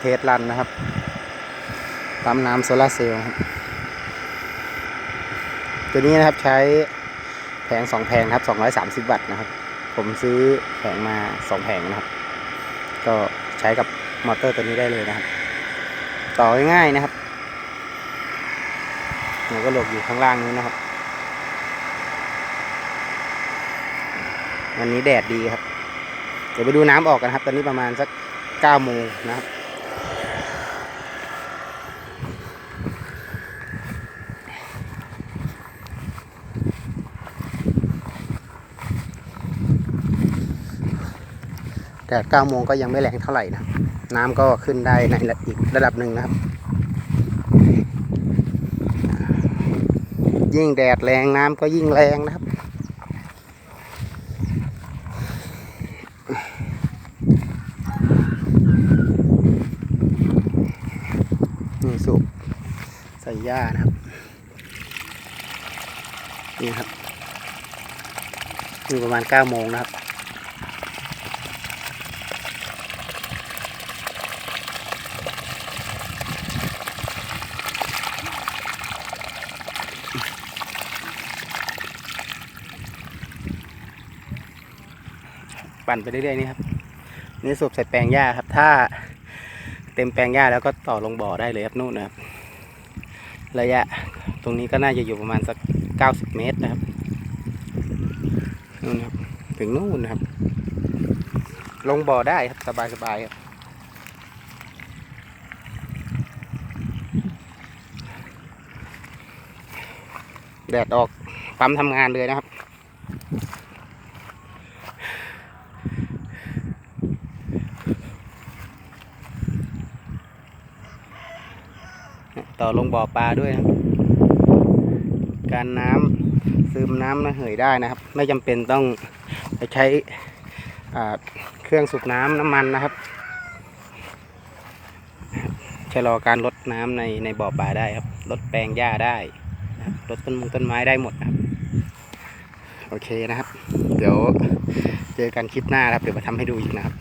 เทสรันนะครับปั๊มน้ำโซลาเซลล์ครับตัวนี้นะครับใช้แผงสองแผงครับ230วัตต์นะครับ ผมซื้อแผงมาสองแผงนะครับ ก็ใช้กับมอเตอร์ตัวนี้ได้เลยนะครับ ต่อง่ายๆนะครับหัวก็หลกอยู่ข้างล่างนี้นะครับวันนี้แดดดีครับ เดี๋ยวไปดูน้ำออกกันครับ ตอนนี้ประมาณสักเก้าโมงนะครับ แต่เก้าโมงก็ยังไม่แรงเท่าไหร่นะ น้ำก็ขึ้นได้ในระอีกระดับหนึ่งนะครับ ยิ่งแดดแรงน้ำก็ยิ่งแรงนะครับ นี่สูบใส่หญ้านะครับ นี่ครับนี่ประมาณเก้าโมงนะครับ ปั่นไปเรื่อยๆนี่ครับนี่สูบใส่แปลงหญ้าครับ ถ้าเต็มแปลงหญ้าแล้วก็ต่อลงบ่อได้เลยครับนู่นนะครับระยะตรงนี้ก็น่าจะอยู่ประมาณสักเก้าสิบเมตรนะครับนู่นครับถึงนู่นนะครับ ลงบ่อได้ครับสบายๆครับแดดออกปั๊มทำงานเลยนะครับ ต่อลงบ่อปลาด้วยนะการน้ำซึมน้ำระเหยได้นะครับ ไม่จำเป็นต้องไปใช้เครื่องสูบน้ำน้ำมันนะครับชะลอการลดน้ำในในบ่อปลาได้ครับลดแปลงหญ้าได้ลดต้นมงต้นไม้ได้หมดนะครับ โอเคนะครับ เดี๋ยวเจอกันคลิปหน้าครับ เดี๋ยวมาทำให้ดูอีกนะครับ